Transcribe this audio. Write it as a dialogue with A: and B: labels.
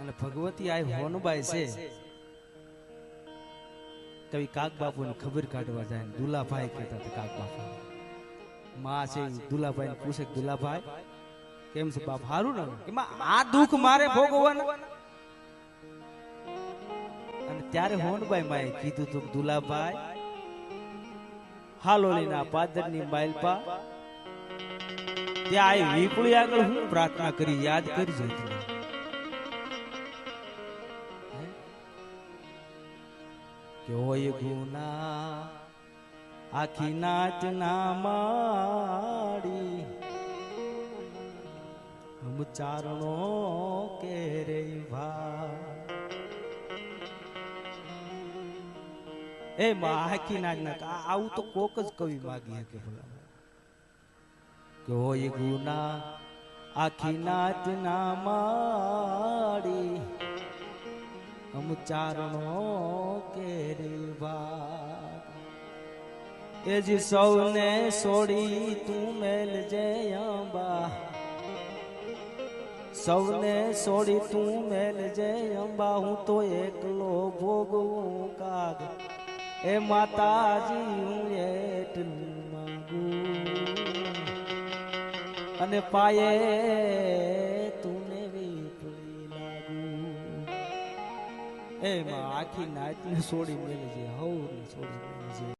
A: અને ભગવતી આ હોનબાઈ છે. કવિ કાક બાપુને ખબર કાઢવા જાય દુલાભાઈ કહેતા હતા કાક બાપુ માં છે દુલાભાઈ પૂછે દુલાભાઈ, કેમ છે બાપ હારું ને આ દુઃખ મારે ભોગવવાનું. અને ત્યારે હોનબાઈ માએ કીધું તું દુલાભાઈ હાલોલીના પાદરની માલપા ત્યાં વીપળી આગળ હું પ્રાર્થના કરી યાદ કરી કે ગુના, આખી નાચ ના માડી હમ ચારણો કે રે એ આખી નાચ ના આવું તો કોક જ કવિ માગી કે ભલા. કે ગુના, આખી નાચ ના માડી હમ ચારણો એ જી સૌને છોડી તું મેલ જયાંબા સૌને છોડી તું મેલ જે અંબા, હું તો એકલો ભોગવું કાગ. એ માતાજી, હું એટલું માંગુ. અને પાયે તુને વીપળી લાગુ. એમાં આખી નાતને છોડી મેલી છે હવ છોડી મેલી છે.